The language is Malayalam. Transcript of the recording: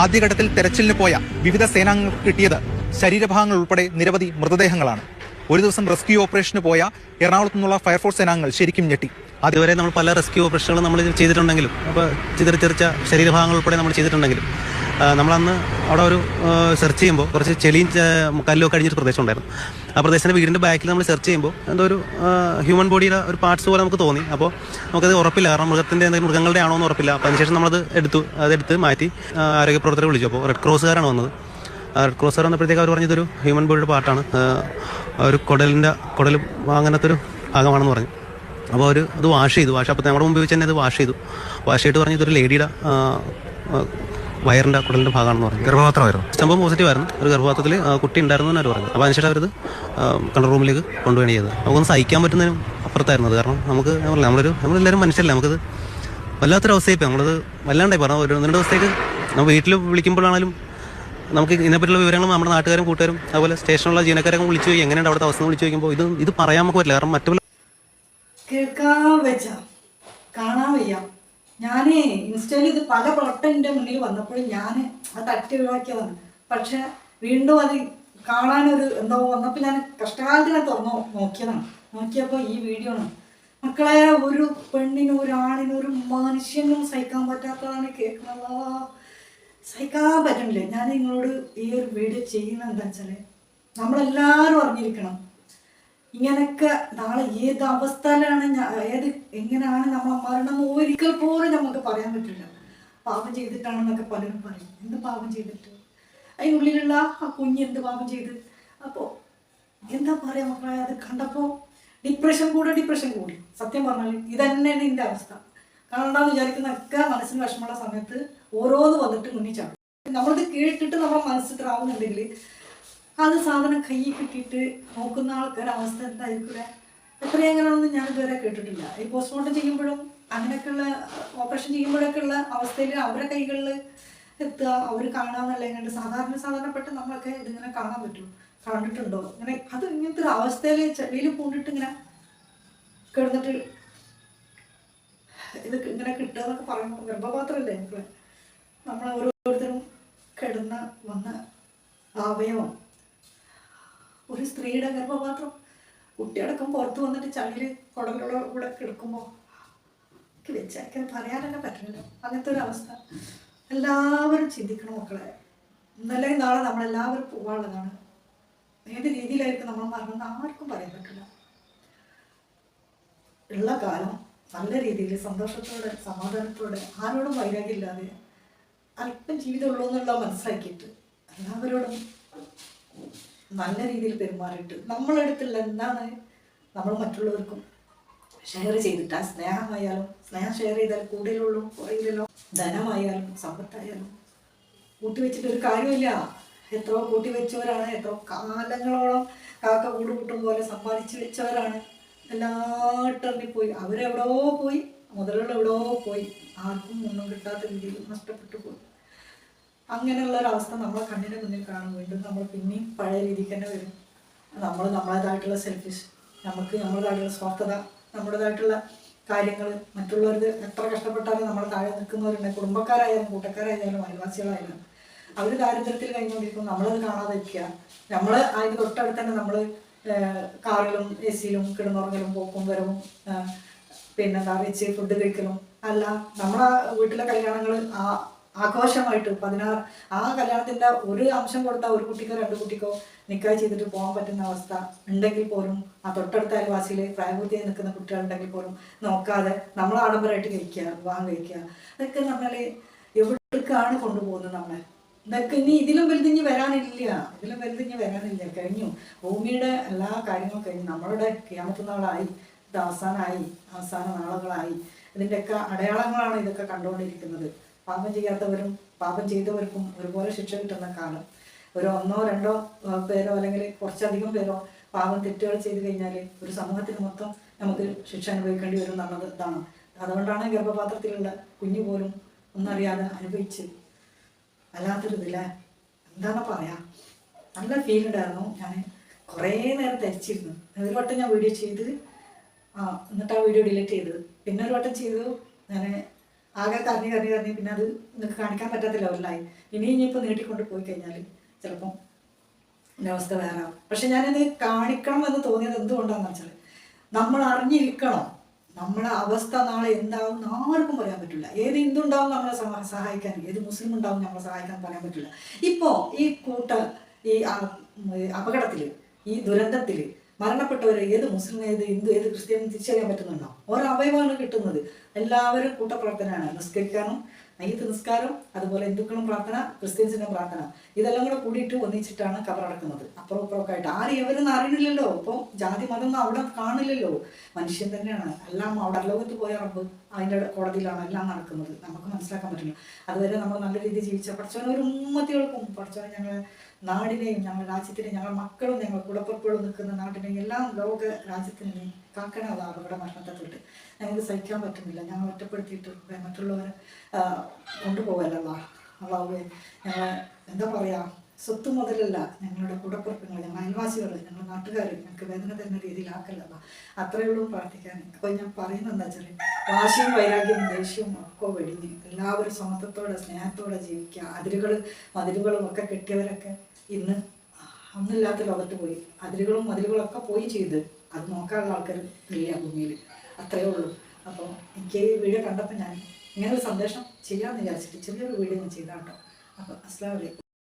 ആദ്യഘട്ടത്തിൽ തെരച്ചിലിന് പോയ വിവിധ സേനാംഗങ്ങൾക്ക് കിട്ടിയത് ശരീരഭാഗങ്ങൾ ഉൾപ്പെടെ നിരവധി മൃതദേഹങ്ങളാണ്. ഒരു ദിവസം റെസ്ക്യൂ ഓപ്പറേഷന് പോയ എറണാകുളത്തു നിന്നുള്ള ഫയർഫോഴ്സ് സേനാംഗങ്ങൾ ശരിക്കും ഞെട്ടി. അതുവരെ നമ്മൾ പല റെസ്ക്യൂ ഓപ്പറേഷനുകളും നമ്മൾ ചെയ്തിട്ടുണ്ടെങ്കിലും അപ്പോൾ ചിതറിച്ചെറിച്ച ശരീരഭാഗങ്ങൾ ഉൾപ്പെടെ നമ്മൾ ചെയ്തിട്ടുണ്ടെങ്കിലും നമ്മളന്ന് അവിടെ ഒരു സെർച്ച് ചെയ്യുമ്പോൾ കുറച്ച് ചെളിയും കല്ലൊക്കെ അടിഞ്ഞൊരു പ്രദേശം ഉണ്ടായിരുന്നു. ആ പ്രദേശത്തിന്റെ വീടിന്റെ ബാക്കിൽ നമ്മൾ സെർച്ച് ചെയ്യുമ്പോൾ എന്തോ ഒരു ഹ്യൂമൻ ബോഡിയുടെ ഒരു പാർട്സ് പോലെ നമുക്ക് തോന്നി. അപ്പോൾ നമുക്കത് ഉറപ്പില്ല. കാരണം മൃഗത്തിന്റെ എന്തെങ്കിലും മൃഗങ്ങളുടെ ആണോ എന്ന് ഉറപ്പില്ല. അപ്പോൾ അതിനുശേഷം നമ്മളത് എടുത്തു. അതെടുത്ത് മാറ്റി ആരോഗ്യപ്രവർത്തകരെ ആരോഗ്യ പ്രവർത്തകരെ വിളിച്ചു. അപ്പോൾ റെഡ് ക്രോസുകാരാണ് വന്നത്. റെഡ് ക്രോസുകാർ വന്നപ്പോഴത്തേക്ക് അവർ പറഞ്ഞതൊരു ഹ്യൂമൻ ബോഡിയുടെ പാർട്ടാണ് ഒരു കുടലിന്റെ കുടൽ അങ്ങനത്തെ ഒരു ഭാഗമാണെന്ന് പറഞ്ഞു. അപ്പോൾ അവർ അത് വാഷ് ചെയ്തു. വാഷ് അപ്പോൾ നമ്മുടെ മുമ്പ് വെച്ച് തന്നെ അത് വാഷ് ചെയ്തു. വാഷ് ചെയ്തിട്ട് പറഞ്ഞു ഇതൊരു ലേഡിയുടെ ആ, വയറിന്റെ ഭാഗമാണെന്ന് പറഞ്ഞു. ഗർഭപാത്രമായിരുന്നു? സംഭവം പോസിറ്റീവ് ആയിരുന്നു. ഒരു ഗർഭപാത്രത്തിൽ കുട്ടി ഉണ്ടായിരുന്നു എന്നാണ് പറഞ്ഞത്. അപ്പോൾ അതിനുശേഷം അവരത് കൺട്രോൾ റൂമിലേക്ക് കൊണ്ടുപോയി ചെയ്തത്. നമുക്കൊന്ന് സഹിക്കാൻ പറ്റുന്നതിനും അപ്പുറത്തായിരുന്നു അത്. കാരണം നമുക്ക് നമ്മളൊരു നമ്മളെല്ലാവരും മനുഷ്യരല്ലേ. നമുക്കത് വല്ലാത്തൊരു അവസ്ഥയായി നമ്മളത് വല്ലാണ്ടായി. പറഞ്ഞു ഒരു രണ്ട് ദിവസത്തേക്ക് നമ്മൾ വീട്ടിൽ വിളിക്കുമ്പോഴാണെങ്കിലും നമുക്ക് ഇതിനെപ്പറ്റിയുള്ള വിവരങ്ങൾ നമ്മുടെ നാട്ടുകാരും കൂട്ടുകാരും അതുപോലെ സ്റ്റേഷനിലുള്ള ജീവനക്കാരൊക്കെ വിളിച്ചു പോയി എങ്ങനെയാണ് അവിടുത്തെ അവസ്ഥ വിളിച്ചു ചോദിക്കുമ്പോൾ ഇത് ഇത് പറയാൻ നമുക്ക് പറ്റില്ല. കാരണം മറ്റുള്ള കേൾക്കാൻ വെച്ച കാണാൻ വയ്യ. ഞാനേ ഇൻസ്റ്റയിൽ ഇത് പല പ്ലോട്ട് എന്റെ മുന്നിൽ വന്നപ്പോഴും ഞാൻ അത് തട്ടി ഒഴിവാക്കിയതാണ് പക്ഷെ വീണ്ടും അത് കാണാനൊരു എന്തോ വന്നപ്പോൾ ഞാൻ കഷ്ടകാലത്തിനെ തുറന്നു നോക്കിയതാണ് നോക്കിയപ്പോൾ ഈ വീഡിയോ ആണ്. മക്കളെ ഒരു പെണ്ണിനും ഒരു ആണിനും ഒരു മനുഷ്യനും സഹിക്കാൻ പറ്റാത്തതാണ് കേൾക്കുന്നത്. സഹിക്കാൻ പറ്റണില്ല ഞാൻ നിങ്ങളോട് ഈ ഒരു വീഡിയോ ചെയ്യുന്നത് എന്താ വെച്ചാൽ നമ്മളെല്ലാവരും അറിഞ്ഞിരിക്കണം. ഇങ്ങനൊക്കെ നാളെ ഏത് അവസ്ഥയിലാണ് ഏത് എങ്ങനെയാണ് നമ്മൾ മരണം ഒരിക്കൽ പോലും നമുക്ക് പറയാൻ പറ്റില്ല. പാപം ചെയ്തിട്ടാണെന്നൊക്കെ പലരും പറയും. എന്ത് പാപം ചെയ്തിട്ട്? അതിനുള്ളിലുള്ള ആ കുഞ്ഞ് എന്ത് പാപം ചെയ്ത്? അപ്പോൾ എന്താ പറയാ മക്കളെ അത് കണ്ടപ്പോൾ ഡിപ്രഷൻ കൂടെ ഡിപ്രഷൻ കൂടി. സത്യം പറഞ്ഞാൽ ഇതന്നെയാണ് എന്റെ അവസ്ഥ. കാണണ്ടെന്ന് വിചാരിക്കുന്നൊക്കെ മനസ്സിന് വിഷമമുള്ള സമയത്ത് ഓരോന്ന് വന്നിട്ട് മുന്നിച്ചാണ് നമ്മളത് കേട്ടിട്ട് നമ്മുടെ മനസ്സ് ഇത്രാവുന്നുണ്ടെങ്കിൽ അത് സാധനം കയ്യിൽ കിട്ടിയിട്ട് നോക്കുന്ന ആൾക്കാരുടെ അവസ്ഥ എന്തായിരിക്കൂടെ? എത്ര എങ്ങനെയാണെന്ന് ഞാൻ ഇതുവരെ കേട്ടിട്ടില്ല. ഈ പോസ്റ്റ്മോർട്ടം ചെയ്യുമ്പോഴും അങ്ങനെയൊക്കെയുള്ള ഓപ്പറേഷൻ ചെയ്യുമ്പോഴൊക്കെ ഉള്ള അവസ്ഥയിൽ അവരുടെ കൈകളിൽ എത്തുക അവർ കാണാമെന്നല്ല എങ്ങനെ സാധാരണ സാധാരണപ്പെട്ട നമ്മളൊക്കെ ഇതിങ്ങനെ കാണാൻ പറ്റും. കണ്ടിട്ടുണ്ടോ? ഇങ്ങനെ അത് ഇങ്ങനത്തെ ഒരു അവസ്ഥയിൽ ചെടിയിൽ പൂണ്ടിട്ട് ഇങ്ങനെ കിടന്നിട്ട് ഇത് ഇങ്ങനെ കിട്ടുക എന്നൊക്കെ പറയുമ്പോൾ ഗർഭപാത്രമല്ലേ നമ്മൾ ഓരോരുത്തരും കിടന്ന വന്ന അവയവം. ഒരു സ്ത്രീയുടെ ഗർഭപാത്രം. കുട്ടിയടക്കം പുറത്ത് വന്നിട്ട് ചളിയിൽ കുടലുള്ള കൂടെ കിടക്കുമ്പോൾ എനിക്ക് വെച്ചേക്കാൻ പറയാനൊക്കെ പറ്റില്ല അങ്ങനത്തെ ഒരു അവസ്ഥ. എല്ലാവരും ചിന്തിക്കണം മക്കളെ. ഇന്നല്ലെങ്കിൽ നാളെ നമ്മളെല്ലാവരും പോകാനുള്ളതാണ് ഏത് രീതിയിലായിരിക്കും നമ്മൾ മരണം ആർക്കും പറയാൻ പറ്റില്ല. ഉള്ള കാലം നല്ല രീതിയിൽ സന്തോഷത്തോടെ സമാധാനത്തോടെ ആരോടും വൈരാഗ്യമില്ലാതെ അല്പം ജീവിതമുള്ളൂ എന്നുള്ള മനസ്സിലാക്കിയിട്ട് എല്ലാവരോടും നല്ല രീതിയിൽ പെരുമാറിയിട്ട് നമ്മളെടുത്തുള്ള എന്താണ് നമ്മൾ മറ്റുള്ളവർക്കും ഷെയർ ചെയ്തിട്ട് ആ സ്നേഹമായാലും സ്നേഹം ഷെയർ ചെയ്താൽ കൂടുതലുള്ളൂ കുറയില്ലല്ലോ ധനമായാലും സമ്പത്തായാലും കൂട്ടി വെച്ചിട്ട് ഒരു കാര്യമില്ല. എത്രയോ കൂട്ടി വെച്ചവരാണ് എത്രയോ കാലങ്ങളോളം കാക്ക കൂട് പോലെ സമ്പാദിച്ചു വെച്ചവരാണ്. എല്ലാട്ടറിഞ്ഞി പോയി. അവരെവിടോ പോയി. മുതലുകൾ എവിടെയോ പോയി. ആർക്കും ഒന്നും കിട്ടാത്ത രീതിയിൽ നഷ്ടപ്പെട്ടു പോയി. അങ്ങനെയുള്ള ഒരവസ്ഥ നമ്മളെ കണ്ണിന് മുന്നിൽ കാണും. വീണ്ടും നമ്മൾ പിന്നെയും പഴയ രീതിക്ക് തന്നെ വരും. നമ്മൾ നമ്മളേതായിട്ടുള്ള സെൽഫിഷ് നമുക്ക് നമ്മളേതായിട്ടുള്ള സ്വാർത്ഥത നമ്മുടേതായിട്ടുള്ള കാര്യങ്ങൾ മറ്റുള്ളവർക്ക് എത്ര കഷ്ടപ്പെട്ടാലും നമ്മൾ താഴെ നിൽക്കുന്നവരുണ്ട്. കുടുംബക്കാരായാലും കൂട്ടക്കാരായാലും അയൽവാസികളായാലും അവർ ദാരിദ്ര്യത്തിൽ കഴിഞ്ഞുകൊണ്ടിരിക്കും. നമ്മളത് കാണാതെ വയ്ക്കുക നമ്മൾ അതിന് തൊട്ടടുത്ത് തന്നെ നമ്മൾ കാറിലും എ സിയിലും കിടന്നുറങ്ങലും പോക്കും വരവും പിന്നെ പിന്നെന്താ വെച്ച് ഫുഡ് കഴിക്കലും അല്ല നമ്മളെ വീട്ടിലെ കല്യാണങ്ങൾ ആ ആഘോഷമായിട്ട് പതിനാറ് ആ കല്യാണത്തിന്റെ ഒരു അംശം കൊടുത്താൽ ഒരു കുട്ടിക്കോ രണ്ട് കുട്ടിക്കോ നിക്കായ് ചെയ്തിട്ട് പോകാൻ പറ്റുന്ന അവസ്ഥ ഉണ്ടെങ്കിൽ പോലും ആ തൊട്ടടുത്ത അയൽവാസിയിൽ പ്രായപൂർത്തിയായി നിൽക്കുന്ന കുട്ടികളുണ്ടെങ്കിൽ പോലും നോക്കാതെ നമ്മൾ ആഡംബരമായിട്ട് കഴിക്കുക വിവാഹം കഴിക്കുക. അതൊക്കെ നമ്മൾ എവിടേക്കാണ് കൊണ്ടുപോകുന്നത് നമ്മളെ? ഇതൊക്കെ ഇനി ഇതിലും വലുതിഞ്ഞ് വരാനില്ല. ഇതിലും വലുതിഞ്ഞ് വരാനില്ല. കഴിഞ്ഞു. ഭൂമിയുടെ എല്ലാ കാര്യങ്ങളും കഴിഞ്ഞു. നമ്മളുടെ ക്യാമത്തുനാളായി ഇത് അവസാനമായി. അവസാന നാളുകളായി. ഇതിന്റെയൊക്കെ അടയാളങ്ങളാണ് ഇതൊക്കെ കണ്ടുകൊണ്ടിരിക്കുന്നത്. പാപം ചെയ്യാത്തവരും പാപം ചെയ്തവർക്കും ഒരുപോലെ ശിക്ഷ കിട്ടുന്ന കാലം. ഒരു ഒന്നോ രണ്ടോ പേരോ അല്ലെങ്കിൽ കുറച്ചധികം പേരോ പാപം തെറ്റുകൾ ചെയ്തു കഴിഞ്ഞാൽ ഒരു സമൂഹത്തിന് മൊത്തം നമുക്ക് ശിക്ഷ അനുഭവിക്കേണ്ടി വരും എന്നുള്ളത് ഇതാണ്. അതുകൊണ്ടാണ് ഗർഭപാത്രത്തിലുള്ള കുഞ്ഞു പോലും ഒന്നറിയാതെ അനുഭവിച്ച് വല്ലാത്തൊരു എന്താണ് പറയാ. നല്ല ഫീൽ ഉണ്ടായിരുന്നു. ഞാൻ കുറേ നേരം ധരിച്ചിരുന്നു ഒരു വട്ടം ഞാൻ വീഡിയോ ചെയ്ത് എന്നിട്ട് ആ വീഡിയോ ഡിലീറ്റ് ചെയ്തത് പിന്നെ ഒരു വട്ടം ചെയ്തു. ഞാൻ ആകെ കരഞ്ഞ് കരഞ്ഞ് കരഞ്ഞ് പിന്നെ അത് നിങ്ങൾക്ക് കാണിക്കാൻ പറ്റത്തില്ല ലെവലിലായി ഇനി ഇനിയിപ്പോൾ നീട്ടിക്കൊണ്ട് പോയി കഴിഞ്ഞാൽ ചിലപ്പം എന്റെ അവസ്ഥ വേറെ ആവും. പക്ഷെ ഞാനത് കാണിക്കണം എന്ന് തോന്നിയത് എന്തുകൊണ്ടാണെന്ന് വെച്ചാൽ നമ്മൾ അറിഞ്ഞിരിക്കണം നമ്മുടെ അവസ്ഥ നാളെ എന്താവും ആർക്കും പറയാൻ പറ്റില്ല. ഏത് ഹിന്ദുണ്ടാവും നമ്മളെ സഹായിക്കാൻ ഏത് മുസ്ലിം ഉണ്ടാവും നമ്മളെ സഹായിക്കാൻ പറയാൻ പറ്റില്ല. ഇപ്പോൾ ഈ കൂട്ട ഈ അപകടത്തിൽ ഈ ദുരന്തത്തിൽ മരണപ്പെട്ടവർ ഏത് മുസ്ലിം ഏത് ഹിന്ദു ഏത് ക്രിസ്ത്യൻ തിരിച്ചറിയാൻ പറ്റുന്നുണ്ടോ? ഓരോ അവയവമാണ് കിട്ടുന്നത്. എല്ലാവരും കൂട്ടപ്രാർത്ഥനയാണ്. നിസ്കരിക്കാനും നെയ്ത്ത് നിസ്കാരം അതുപോലെ ഹിന്ദുക്കളും പ്രാർത്ഥന ക്രിസ്ത്യൻസിന്റെ പ്രാർത്ഥന. ഇതെല്ലാം കൂടെ കൂടിയിട്ട് ഒന്നിച്ചിട്ടാണ് കബറടക്കുന്നത് അപ്പുറം ഇപ്പുറമൊക്കെ ആയിട്ട് ആരും എവരും അറിയില്ലല്ലോ ഇപ്പോൾ ജാതി മതം അവിടെ കാണില്ലല്ലോ. മനുഷ്യൻ തന്നെയാണ്. എല്ലാം അവിടെ ലോകത്ത് പോയ റബ്ബ്. അതിന്റെ കോടതിയിലാണ് എല്ലാം നടക്കുന്നത്. നമുക്ക് മനസ്സിലാക്കാൻ പറ്റില്ല. അതുവരെ നമ്മൾ നല്ല രീതിയിൽ ജീവിച്ച പഠിച്ചവനെ ഒരു ഉമ്മത്തികൾക്കും പഠിച്ചവനെ ഞങ്ങളെ നാടിനെയും ഞങ്ങളുടെ രാജ്യത്തിനെയും ഞങ്ങളുടെ മക്കളും ഞങ്ങൾ കുടപ്പുറപ്പുകളും നിൽക്കുന്ന നാട്ടിനെയും എല്ലാം ലോക രാജ്യത്തിനെയും കാക്കണത് അവരുടെ മരണത്തെ തൊട്ട് ഞങ്ങൾക്ക് സഹിക്കാൻ പറ്റുന്നില്ല. ഞങ്ങൾ ഒറ്റപ്പെടുത്തിയിട്ട് മറ്റുള്ളവരെ കൊണ്ടുപോകലല്ല കൊണ്ടുപോകല്ല അള്ളാഹുവെ ഞങ്ങളെ എന്താ പറയുക സ്വത്ത് മുതലല്ല ഞങ്ങളുടെ കൂടപ്പുറപ്പുകൾ ഞങ്ങൾ അയൽവാസികൾ ഞങ്ങൾ നാട്ടുകാർ ഞങ്ങൾക്ക് വേദന തരുന്ന രീതിയിലാക്കല്ല അത്രയേ ഉള്ളൂ പ്രാർത്ഥിക്കാൻ. അപ്പോൾ ഞാൻ പറയുന്നത് എന്താ വെച്ചാൽ വാശിയും വൈരാഗ്യവും ദേഷ്യവും ഒക്കെ വെടിഞ്ഞ് എല്ലാവരും സമത്വത്തോടെ സ്നേഹത്തോടെ ജീവിക്കുക. അതിരുകൾ മതിലുകളും ഒക്കെ കെട്ടിയവരൊക്കെ ഇന്ന് ഒന്നില്ലാത്ത ലോകത്ത് പോയി. അതിരുകളും മതിലുകളും ഒക്കെ പോയി ചെയ്ത് അത് നോക്കാനുള്ള ആൾക്കാർ ഇല്ല ഭൂമിയിൽ. അത്രയേ ഉള്ളൂ. അപ്പോൾ എനിക്ക് ഈ വീഡിയോ കണ്ടപ്പോൾ ഞാൻ ഇങ്ങനെ ഒരു സന്ദേശം ചെയ്യാമെന്ന് വിചാരിച്ചിട്ട് ചെറിയൊരു വീഡിയോ ഞാൻ ചെയ്താട്ടോ. അപ്പോൾ അസ്ലാം വലൈക്കും